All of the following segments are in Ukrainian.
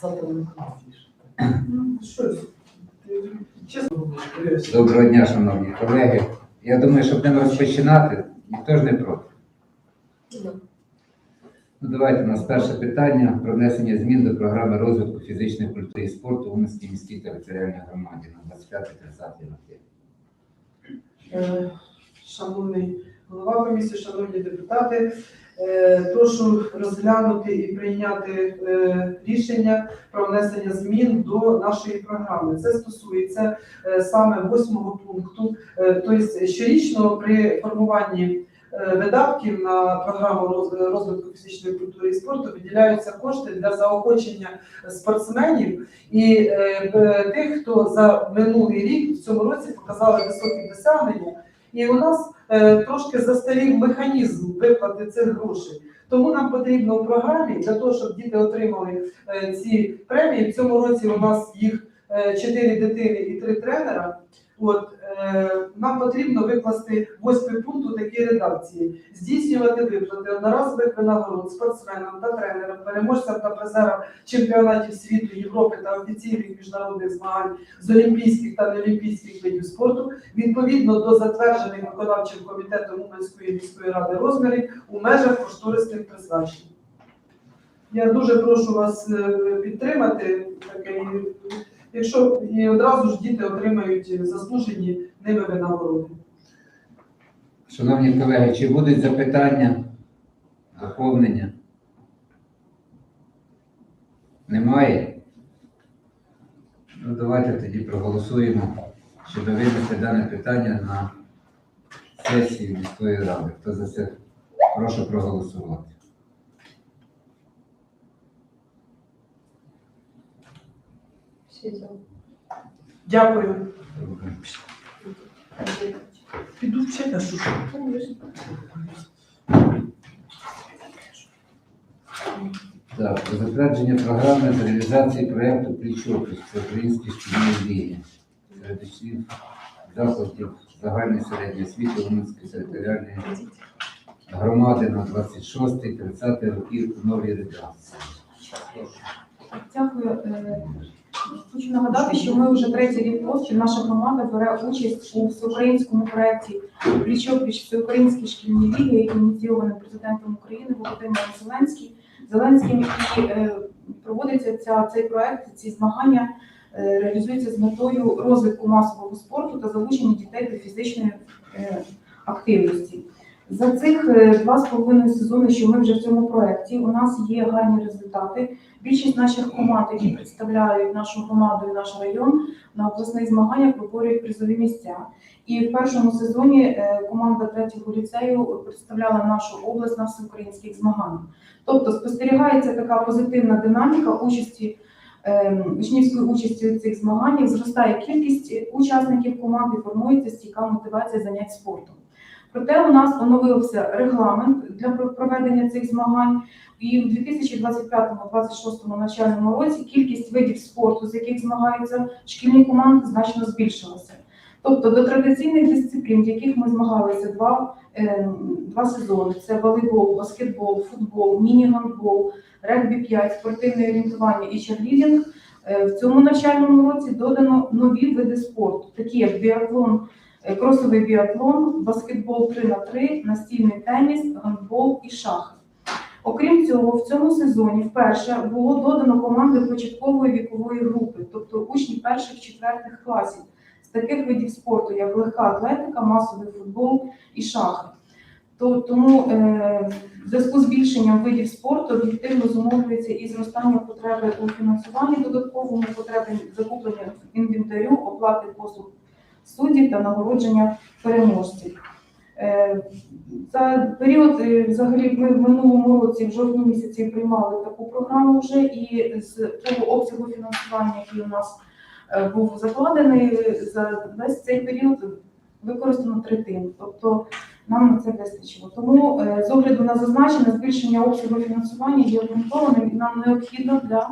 Завтра не. Доброго дня, шановні колеги. Я думаю, щоб ним розпочинати, ніхто ж не проти. Ну, давайте у нас перше питання про внесення змін до програми розвитку фізичної культури і спорту в Уманській міській територіальній громаді на 25-30 роки. Е, Шановний голова комісії, шановні депутати, е, прошу розглянути і прийняти е, рішення про внесення змін до нашої програми. Це стосується саме восьмого пункту. Тобто щорічно при формуванні видатків на програму розвитку фізичної культури і спорту виділяються кошти для заохочення спортсменів і е, тих, хто за минулий рік в цьому році показали високі досягнення. І у нас е, трошки застарів механізм виплати цих грошей. Тому нам потрібно в програмі для того, щоб діти отримали е, ці премії. В цьому році у нас їх е, чотири дитини і три тренера. От е, нам потрібно викласти восьмий пункт у такій редакції: здійснювати виплати одноразових винагород спортсменам та тренерам, переможцям та призерам чемпіонатів світу, Європи та офіційних міжнародних змагань з олімпійських та неолімпійських видів спорту відповідно до затверджених виконавчим комітетом Уманської міської ради розмірів у межах кошторисних призначень. Я дуже прошу вас е, підтримати таке, і якщо одразу ж діти отримають заслужені ними винагороди. Шановні колеги, чи будуть запитання, доповнення? Немає? Ну, давайте тоді проголосуємо, щоб винести дане питання на сесію міської ради. Хто за це? Прошу проголосувати. Дякую. Піду вчити, ж. Так, про затвердження програми з реалізації проєкту «Пліч-опліч» Всеукраїнські шкільні ліги серед учнів закладів загальної середньої освіти Уманської територіальної громади на 26-30 років у новій редакції. Дякую. Хочу нагадати, що ми вже третій рік поспіль, наша команда бере участь у всеукраїнському проєкті «Пліч-опліч Всеукраїнські шкільні ліги, який ініційований президентом України Володимиром Зеленським. Зеленським і е, проводиться ця, цей проєкт, ці змагання е, реалізуються з метою розвитку масового спорту та залучення дітей до фізичної е, активності. За цих е, два з половиною сезони, що ми вже в цьому проєкті, у нас є гарні результати. Більшість наших команд, які представляють нашу громаду і наш район, на обласних змаганнях виборюють призові місця. І в першому сезоні е, команда третього ліцею представляла нашу область на всеукраїнських змаганнях. Тобто спостерігається така позитивна динаміка участі. е, Учнівської участі у цих змаганнях зростає кількість учасників команди, формується стійка мотивація занять спортом. Проте у нас оновився регламент для проведення цих змагань, і в 2025-2026 навчальному році кількість видів спорту, з яких змагаються шкільні команди, значно збільшилася. Тобто до традиційних дисциплін, в яких ми змагалися два, е, два сезони: це волейбол, баскетбол, футбол, міні-гандбол, регбі 5, спортивне орієнтування і черлідінг. е, В цьому навчальному році додано нові види спорту, такі як біатлон, кросовий біатлон, баскетбол 3 на 3 настільний теніс, гандбол і шахи. Окрім цього, в цьому сезоні вперше було додано команди початкової вікової групи, тобто учні перших четвертих класів з таких видів спорту, як легка атлетика, масовий футбол і шахи. Тому е, в зв'язку з збільшенням видів спорту об'єктивно зумовлюється і зростання потреби у фінансуванні додатковому, потреби закуплення інвентарю, оплати послуг суддів та нагородження переможців. Е, За період е, взагалі ми в минулому році, в жовтні місяці, приймали таку програму вже, і з того обсягу фінансування, який у нас е, був закладений, за весь цей період використано третину. Тобто нам на це вистачило. Тому з огляду на зазначене збільшення обсягу фінансування є обґрунтованим і нам необхідно для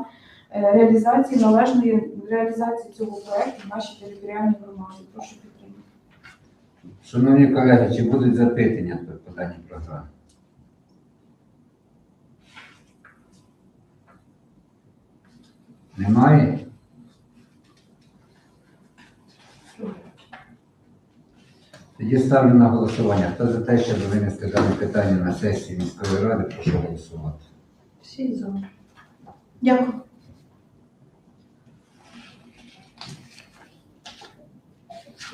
реалізації належної реалізації цього проекту в нашій територіальній громаді. Прошу підтримати. Шановні колеги, чи будуть запитання по даній програмі? Немає? Тоді ставлю на голосування. Хто за те, щоб винести дане питання на сесії міської ради, прошу голосувати. Всі за. Дякую.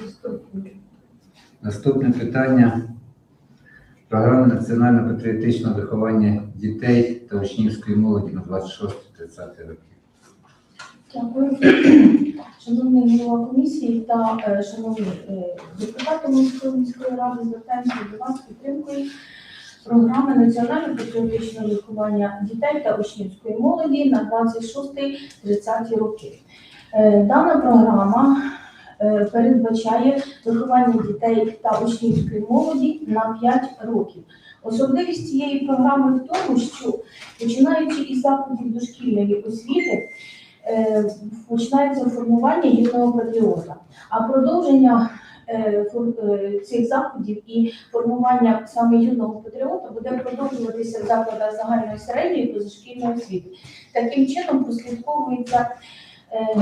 Наступне. Наступне питання. Програма національно-патріотичного виховання дітей та учнівської молоді на 26-30 роки. Дякую. Шановний голова комісії та е, шановні е, депутати міської міської ради, звертаємося до вас з підтримкою програми національно-патріотичного виховання дітей та учнівської молоді на 26-30 роки. Е, Дана програма передбачає виховання дітей та учнівської молоді на 5 років. Особливість цієї програми в тому, що починаючи із заходів дошкільної освіти, е, починається формування юного патріота. А продовження е, е, цих заходів і формування саме юного патріота буде продовжуватися в закладах загальної середньої позашкільної освіти. Таким чином прослідковується е,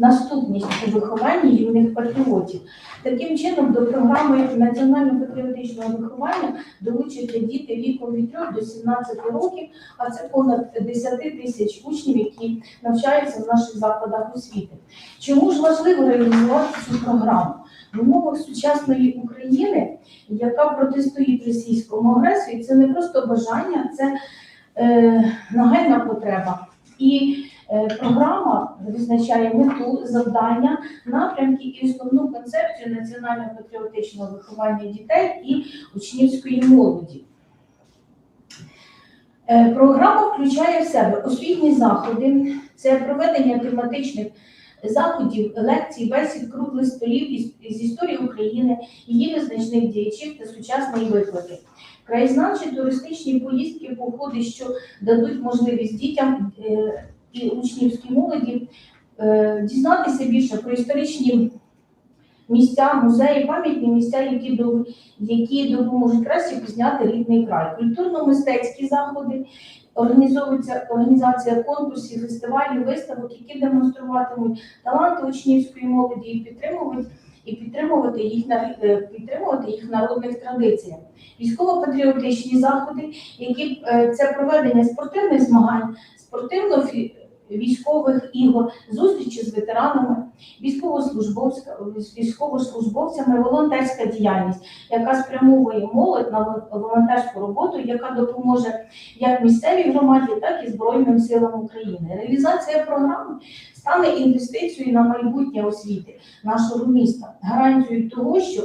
наступність у вихованні юних патріотів. Таким чином, до програми національно-патріотичного виховання долучаться діти віком від 3 до 17 років, а це понад 10 тисяч учнів, які навчаються в наших закладах освіти. Чому ж важливо реалізувати цю програму? В умовах сучасної України, яка протистоїть російському агресії, це не просто бажання, це е, нагальна потреба. І програма визначає мету, завдання, напрямки і основну концепцію національно-патріотичного виховання дітей і учнівської молоді. Е, Програма включає в себе освітні заходи, це проведення тематичних заходів, лекцій, бесід, круглих столів з історії України, її визначних діячів та сучасної виклади. Краєзнавчі туристичні поїздки, походи, що дадуть можливість дітям е, і учнівській молоді е, дізнатися більше про історичні місця, музеї, пам'ятні місця, які, які допоможуть краще пізняти рідний край. Культурно-мистецькі заходи, організовується організація конкурсів, фестивалів, виставок, які демонструватимуть таланти учнівської молоді і підтримують і підтримувати їх е, підтримувати їх народних традиціях. Військово-патріотичні заходи, які е, це проведення спортивних змагань, спортивно військових ігор, зустрічі з ветеранами, військовослужбовцями, волонтерська діяльність, яка спрямовує молодь на волонтерську роботу, яка допоможе як місцевій громаді, так і Збройним силам України. Реалізація програми стане інвестицією на майбутнє освіти нашого міста, гарантією того, що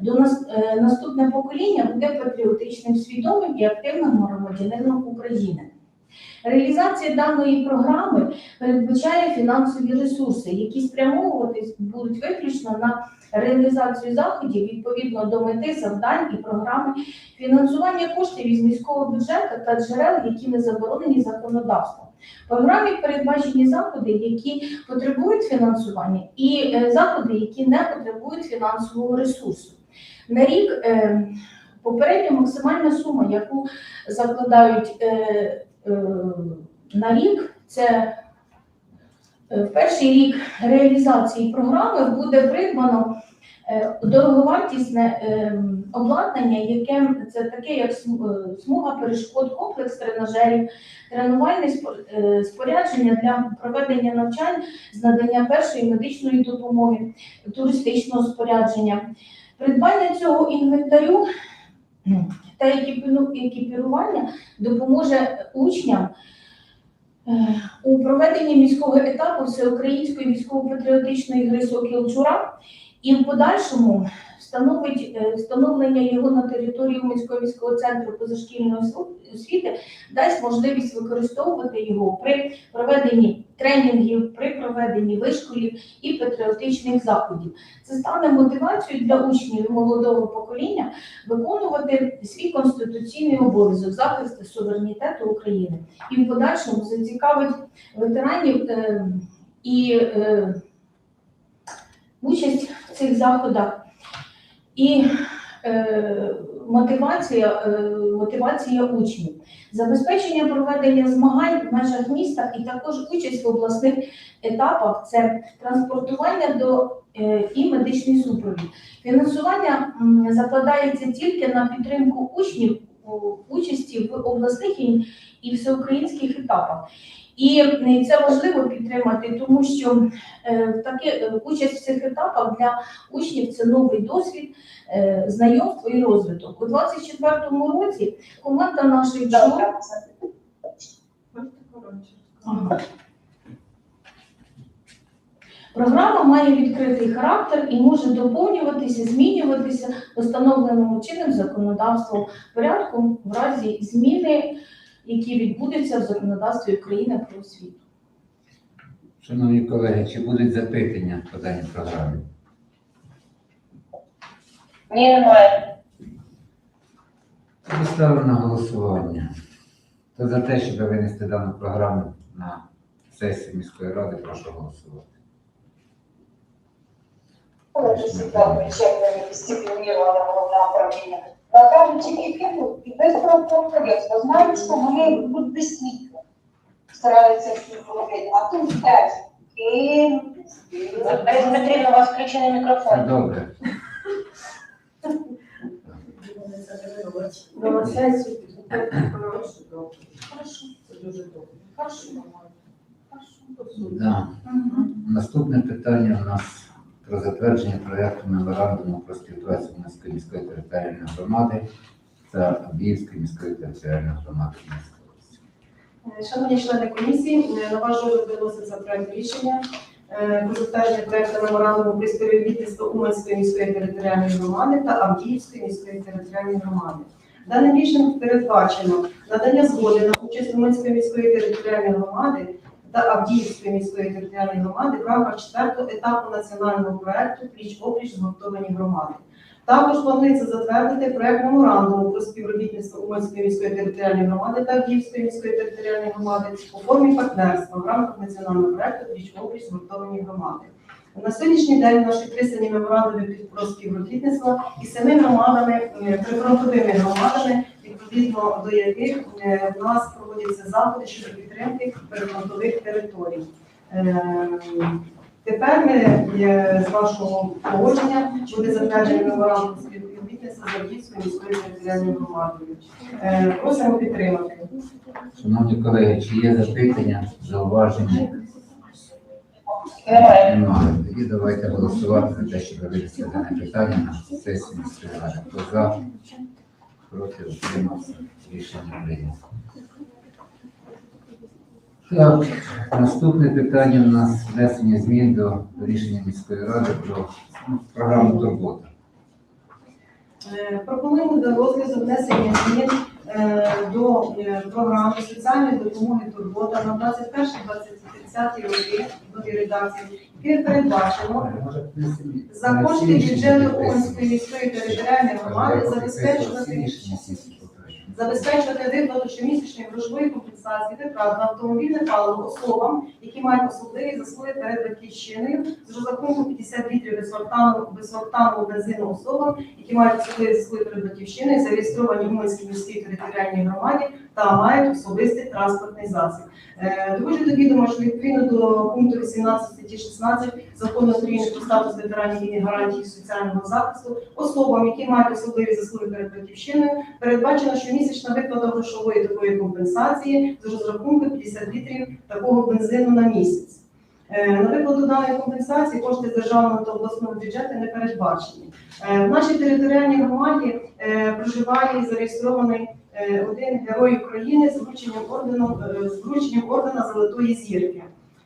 до нас е, наступне покоління буде патріотичним, свідомим і активним громадянином України. Реалізація даної програми передбачає фінансові ресурси, які спрямовуватись будуть виключно на реалізацію заходів відповідно до мети завдань і програми, фінансування коштів із міського бюджету та джерел, які не заборонені законодавством. Програмі передбачені заходи, які потребують фінансування, і е, заходи, які не потребують фінансового ресурсу. На рік е, попередня максимальна сума, яку закладають е, на рік, це е, в перший рік реалізації програми буде придбано е, дороговартісне е, обладнання, яке це таке, як е, смуга перешкод, комплекс тренажерів, тренувальне спо- е, спорядження для проведення навчань з надання першої медичної допомоги, туристичного спорядження. Придбання цього інвентарю та екіпірування допоможе учням е, у проведенні міського етапу всеукраїнської військово-патріотичної гри «Сокіл Чура і в подальшому встановить е, встановлення його на території міського військового центру позашкільної освіти- дасть можливість використовувати його при проведенні тренінгів, при проведенні вишколів і патріотичних заходів. Це стане мотивацією для учнів і молодого покоління виконувати свій конституційний обов'язок захисту суверенітету України і в подальшому зацікавить ветеранів е, і е, участь в цих заходах. І е, мотивація, е, мотивація учнів, забезпечення проведення змагань в межах міста і також участь в обласних етапах це транспортування до е, і медичний супровід. Фінансування закладається тільки на підтримку учнів участі в обласних і всеукраїнських етапах. І це важливо підтримати, тому що е, таке е, участь в цих етапах для учнів це новий досвід, е, знайомство і розвиток. У 24-му році команда нашої ЧО Програма має відкритий характер і може доповнюватися, змінюватися встановленому чинним законодавством порядку в разі зміни, які відбудуться в законодавстві України про освіту. Шановні колеги, чи будуть запитання по даній програмі? Ні, немає. Поставлю на голосування. Хто за те, щоб винести дану програму на сесію міської ради, прошу голосувати. Дуже всегда причетне управління. Покажуть тільки піду і без правопорядку. Знають, що вони будуть без світла. Стараються. А тут теж. Борис Петрівна, у вас включений мікрофон. добре. Це дуже добре. Да. Наступне питання у нас про затвердження проєкту меморандуму про співпрацю Мінської міської територіальної громади та Абіївської міської територіальної громади Київської області. Шановні члени комісії, е, на ваш розгляд виноситься проект рішення е, про затвердження проекту меморандуму про співробітництво Уманської міської територіальної громади та Авдіївської міської територіальної громади. Даним рішенням передбачено надання згоди на участь Уманської міської територіальної громади та Авдіївської міської територіальної громади в рамках четвертого етапу національного проекту Пліч опліч згуртовані громади. Також планується затвердити проект меморандуму про співробітництво Уманської міської територіальної громади та Авдіївської міської територіальної громади у формі партнерства в рамках національного проекту Пліч опліч згуртовані громади. На сьогоднішній день наші підписані меморандуми про співробітництво із семи громадами, е, прифронтовими громадами, відповідно до яких е, в нас проводяться заходи щодо підтримки прифронтових територій. Е, Тепер ми е, з вашого погодження буде затверджений меморандум співробітництва з Авдіївською міською територіальною громадою. Просимо підтримати. Шановні колеги, чи є запитання, зауваження? Немає. Тоді давайте голосувати за те, щоб дане питання на сесію міської ради. Хто за, проти, утримався. Рішення прийнято. Так, наступне питання у нас внесення змін до рішення міської ради про ну, програму турбота. Е, Пропонуємо до розгляду внесення змін до е, програми соціальної допомоги турбота на 21-2030 роки новій редакції, яке передбачено За кошти бюджету Уманської міської територіальної громади забезпечувати. Забезпечувати виплату щомісячної грошової компенсації витрат на автомобільне паливо особам, які мають особливі заслуги перед батьківщиною. З розрахунку 50 літрів безсортаного бензину особам, які мають особливі заслуги перед батьківщиною, зареєстровані в Уманській міській територіальній громаді та мають особистий транспортний засіб. Е, Доводжу до відома, що відповідно до пункту 18 статті 16 закону України про статус ветеранів війни гарантії соціального захисту особам, які мають особливі заслуги перед батьківщиною, передбачена щомісячна виплата грошової такої компенсації з розрахунку 50 літрів такого бензину на місяць. Е, На виплату даної компенсації кошти державного та обласного бюджету не передбачені. Е, В нашій територіальній громаді е, проживає і зареєстрований е, один герой України з врученням орденом е, з врученням ордена Золотої зірки.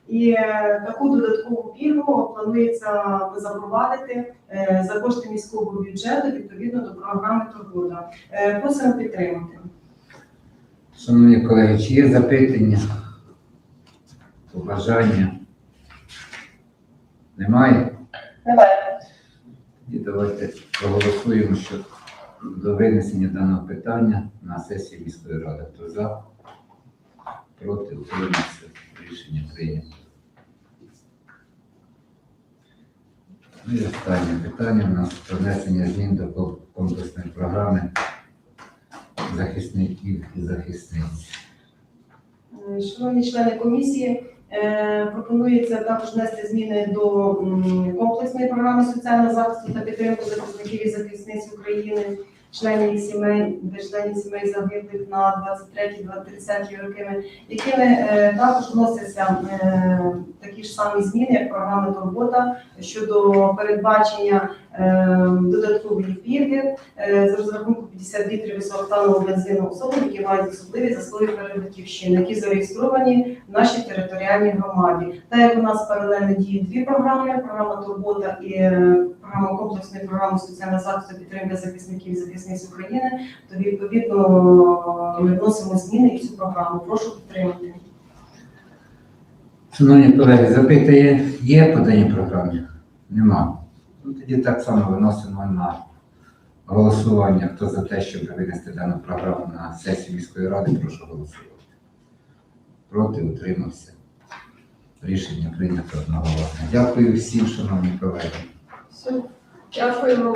І е, таку додаткову пільгу планується запровадити е, за кошти міського бюджету відповідно до програми Турбота. Е, Просимо підтримати. Шановні колеги, чи є запитання, побажання? Немає? Немає. І давайте проголосуємо що до винесення даного питання на сесії міської ради. Хто за? Проти, утримався. Рішення прийнято. Ну і останнє питання у нас про внесення змін до комплексної програми захисників і захисниць. Е, Шановні члени комісії, пропонується також внести зміни до комплексної програми соціального захисту та підтримки захисників і захисниць України, членів сімей, членів сімей загиблих на 23-30 роки, якими е, також вносяться е, такі ж самі зміни, як програма турбота щодо передбачення е, додаткової пільги е, з розрахунку 50 літрів високотанового бензину особам, які мають особливі заслуги перед батьківщиною, які зареєстровані в нашій територіальній громаді. Та як у нас паралельно діють дві програми: програма турбота і е, програма комплексної програми соціального захисту підтримки захисників і захисниць України, то відповідно ми вносимо зміни і цю програму. Прошу підтримати. Шановні колеги, запитає, є по даній програмі? Нема. Ну, тоді так само виносимо на голосування. Хто за те, щоб винести дану програму на сесію міської ради, прошу голосувати. Проти, утримався. Рішення прийнято одноголосно. Дякую всім, шановні колеги. Все. Дякуємо.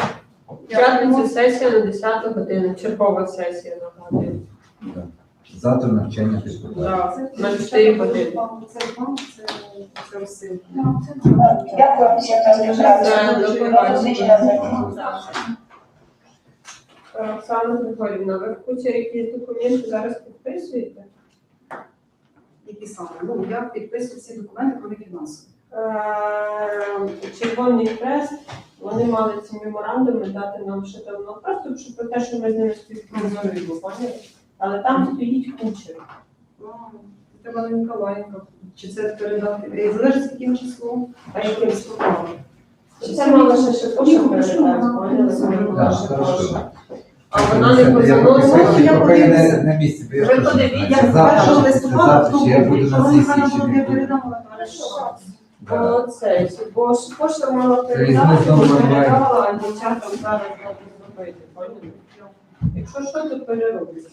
П'ятницю сесія на 10 годину. Чергова сесія нагадую. Завтра навчання депутатів. Да, на 4 години. Це вам. Дякую всім за співпрацю. До побачення. Зустрічі на Е, Оксана Григорівна, ви в кучері якісь документи зараз підписуєте? Які саме? Ну, я підписую всі документи, крім фінансових. Е, Червоний Хрест, вони мали ці меморандуми дати нам ще давно. Просто щоб про те, що ми з ними співпрацюємо, поняли? Але там стоїть кучер. Ну, Треба на Ніколаєнка. Чи це передати? Е, Залежить з яким числом, а яким строком. Це мало ще ще передати, поняли? Так, хорошо. А вона не Я я поки я не- подивлюся. на місці, Ви не подивіться, знаю, Я це першого листопада, післязавтра, чи я буду на коли сесії, Михайло чи буде не передавала. Да. Оце, бо пошта мала Це передати, передавала, а дівчатам зараз треба зробити, поняли? Якщо що, то перероблять.